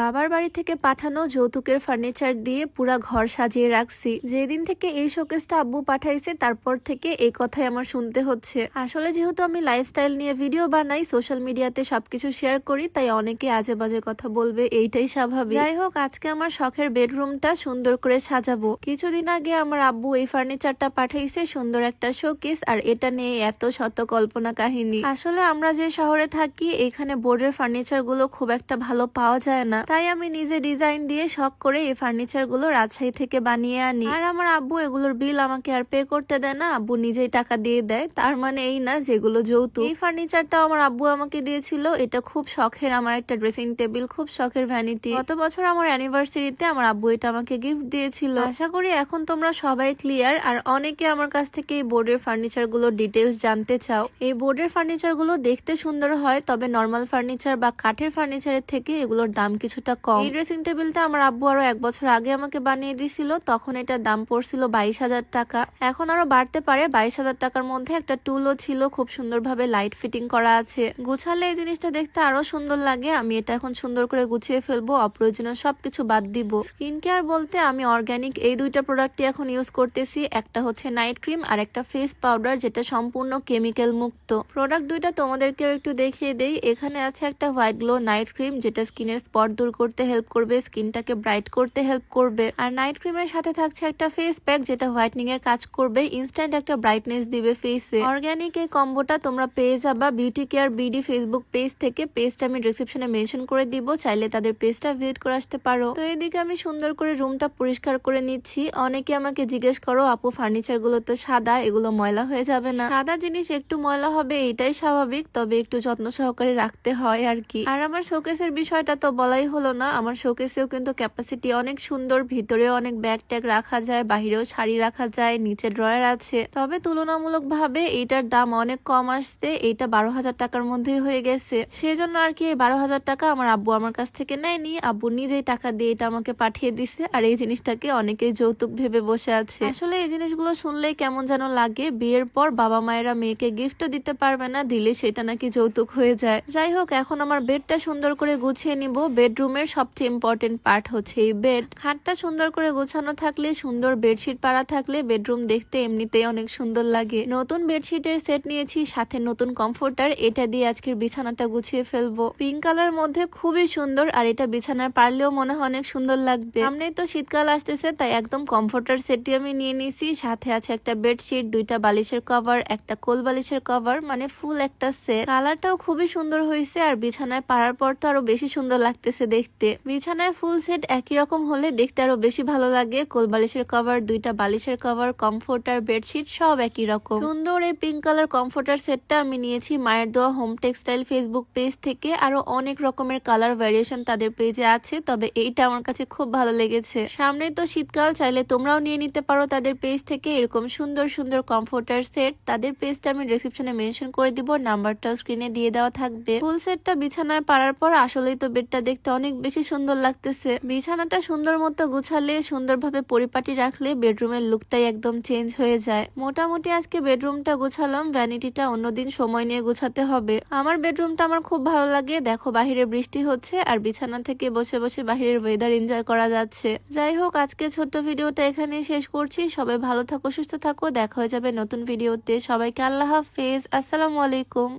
বাবার বাড়ি থেকে পাঠানো যৌতুকের ফার্নিচার দিয়ে পুরা ঘর সাজিয়ে রাখছি। যেদিন থেকে এই শোকেসটা আব্বু পাঠাইছে, তারপর থেকে এই কথাই আমার শুনতে হচ্ছে। আসলে যেহেতু আমি লাইফস্টাইল নিয়ে ভিডিও বানাই সোশ্যাল মিডিয়াতে সবকিছু শেয়ার করি, তাই অনেকে আজে বাজে কথা বলবে, এইটাই স্বাভাবিক। যাই হোক, আজকে আমার শখের বেডরুমটা সুন্দর করে সাজাবো। কিছুদিন আগে আমার আব্বু এই ফার্নিচারটা পাঠাইছে সুন্দর একটা শোকেস আর এটা নিয়ে এত শত কল্পনা কাহিনী। আসলে আমরা যে শহরে থাকি, এখানে বোর্ডের ফার্নিচারগুলো খুব একটা ভালো পাওয়া যায় না। তাই আমি নিজে ডিজাইন দিয়ে শখ করে এই ফার্নিচারগুলো রাজশাহী থেকে বানিয়ে আনি। আর আমার আব্বু এগুলোর বিল আমাকে আর পে করতে দেয় না। আব্বু নিজেই টাকা দিয়ে দেয়। তার মানে এই না যেগুলো যৌতুক। এই ফার্নিচারটা আমার আব্বু আমাকে দিয়েছিল। এটা খুব শখের আমার একটা ড্রেসিং টেবিল, খুব শখের ভ্যানিটি। গত বছর আমার অ্যানিভার্সারিতে আমার আব্বু এটা আমাকে গিফট দিয়েছিল। আশা করি এখন তোমরা সবাই ক্লিয়ার আর অনেকে আমার কাছ থেকে এই বোর্ডের ফার্নিচারগুলো ডিটেলস জানতে চাও। এই বোর্ডের ফার্নিচারগুলো দেখতে সুন্দর হয়, তবে নর্মাল ফার্নিচার বা কাঠের ফার্নিচারের থেকে এগুলোর দাম কিছুটা কম। এই ড্রেসিং টেবিলটা আমার আব্বু আরও এক বছর আগে আমাকে বানিয়ে দিছিল, তখন এটার দাম পড়ছিল বাইশ হাজার টাকা। এখন আরও বাড়তে পারে, বাইশ হাজার টাকার মধ্যে একটা টুলও ছিল, খুব সুন্দরভাবে লাইট ফিটিং করা আছে। গুছালে এই জিনিসটা দেখতে আরও সুন্দর লাগে, আমি এটা এখন সুন্দর করে গুছিয়ে ফেলব, অপ্রয়োজনীয় সবকিছু বাদ দিব। স্কিন কেয়ার বলতে আমি অর্গ্যানিক এই দুইটা প্রোডাক্টই এখন ইউজ করতেছি, একটা হচ্ছে নাইট ক্রিম আর একটা ফেস পাউডার যেটা সম্পূর্ণ কেমিক্যাল মুক্ত। প্রোডাক্ট দুইটা তোমাদেরকেও একটু দেখিয়ে দেই, এখানে আছে একটা হোয়াইট গ্লো নাইট ক্রিম যেটা স্কিনের স্পট দূর করতে হেল্প করবে স্কিনটাকে ব্রাইট করতে হেল্প করবে। আর নাইট ক্রিমের সাথে থাকছে একটা ফেস প্যাক যেটা হোয়াইটনিং এর কাজ করবে ইনস্ট্যান্ট একটা ব্রাইটনেস দিবে ফেসে অর্গানিক এই কম্বোটা তোমরা পেয়ে যাবা beauty care BD Facebook page থেকে। পেজটা আমি ডিসক্রিপশনে মেনশন করে দিব, চাইলে তাদের পেজটা ভিজিট করে আসতে পারো। তো এদিকে আমি সুন্দর করে রুমটা পরিষ্কার করে নিচ্ছি। অনেকে আমাকে জিজ্ঞেস করো, আপু ফার্নিচারগুলো তো সাদা, এগুলো ময়লা হয়ে যাবে না? সাদা জিনিস একটু ময়লা হবে, এটাই স্বাভাবিক, তবে একটু যত্ন সহকারে রাখতে হয় আর কি। আর আমার শোকেসের বিষয়টা তো বলাই হলো না, আমার শোকেসেও কিন্তু ক্যাপাসিটি অনেক সুন্দর, ভিতরেও অনেক ব্যাগ ট্যাগ রাখা যায়, বাহিরেও শাড়ি রাখা যায়, নিচে ড্রয়ার আছে। তবে তুলনামূলক ভাবে এইটার দাম অনেক কম আসছে, এইটা বারো হাজার টাকার মধ্যেই হয়ে গেছে। সেজন্য আর কি এই বারো হাজার টাকা আমার আব্বু আমার কাছ থেকে নেয়নি, আব্বু নিজেই টাকা দিয়ে এটা আমাকে পাঠিয়ে দিছে, আর এই জিনিসটাকে অনেকেই যৌতুক ভেবে বসে আছে। আসলে এই জিনিসগুলো শুনলেই কেমন যেন লাগে, বিয়ের পর বাবা মায়েরা মেয়েকে গিফটও দিতে পারবে না, দিলে সেটা নাকি যৌতুক হয়ে যায়। যাই হোক, এখন আমার বেডটা সুন্দর করে গুছিয়ে নিব বেডরুমের সবচেয়ে ইম্পর্টেন্ট পার্ট হচ্ছে এই বেড খাটটা সুন্দর করে গোছানো থাকলে, সুন্দর বেডশিট পাড়া থাকলে বেডরুম দেখতে এমনিতেই অনেক সুন্দর লাগে। নতুন বেডশিটের সেট নিয়েছি, সাথে নতুন কমফোর্টার এটা দিয়ে আজকের বিছানাটা গুছিয়ে ফেলব। পিঙ্ক কালার মধ্যে খুবই সুন্দর, আর এটা বিছানায় পারলেও মনে হয় অনেক সুন্দর লাগবে। সামনেই তো শীতকাল আসতেছে, তাই একদম কমফোর্টার সেটটি আমি নিয়ে নিয়েছি সাথে আছে একটা বেডশিট দুইটা বালিশের কভার একটা কোল বালিশের কভার মানে ফুল একটা সেট কালারটাও খুবই সুন্দর হয়েছে, আর বিছানায় পাড়ার পর তো আরও বেশি সুন্দর লাগতেছে দেখতে বিছানায় ফুল সেট একই রকম হলে দেখতে আরও বেশি ভালো লাগে। কোল বালিশের কভার দুইটা বালিশের কভার কমফোর্টার বেডশিট সব একই রকম। সুন্দর এই পিঙ্ক কালার কমফোর্টার সেটটা আমি নিয়েছি মায়ের দোয়া হোম টেক্সটাইল ফেসবুক পেজ থেকে। আরও অনেক রকমের কালার ভ্যারিয়েশন তাদের পেজে আছে, তবে এইটা আমার কাছে খুব ভালো লেগেছে। সামনেই তো শীতকাল, চাইলে তোমরাও নিয়ে নিতে পারো তাদের পেজ থেকে। এরকম সুন্দর সুন্দর কমফোর্টার সেট তাদের পেজটা আমি ডিসক্রিপশনে মেনশন করে দিব নাম্বারটাও স্ক্রিনে দিয়ে দেওয়া থাকবে। ফুল সেটটা বিছানায় পারার পর আসলেই তো বেডটা দেখতে অনেক বেশি সুন্দর লাগতেছে। বিছানাটা সুন্দর মতো গুছালে, সুন্দরভাবে পরিপাটি রাখলে বেডরুমের লুকটাই একদম চেঞ্জ হয়ে যায়। মোটামুটি আজকে বেডরুমটা গুছালাম, ভ্যানিটিটা অন্যদিন সময় নিয়ে গুছাতে হবে। আমার বেডরুমটা আমার খুব ভালো লাগে। দেখো বাহিরে বৃষ্টি হচ্ছে আর বিছানা থেকে বসে বসে বাহিরের ওয়েদার এনজয় করা যাচ্ছে। যাই হোক, আজকে ছোট্ট ভিডিওটা এখানেই শেষ করছি। সবাই ভালো থাকো, সুস্থ থাকো। দেখা হয়ে যাবে নতুন ভিডিওতে। সবাইকে আল্লাহ হাফেজ। আসসালামু আলাইকুম।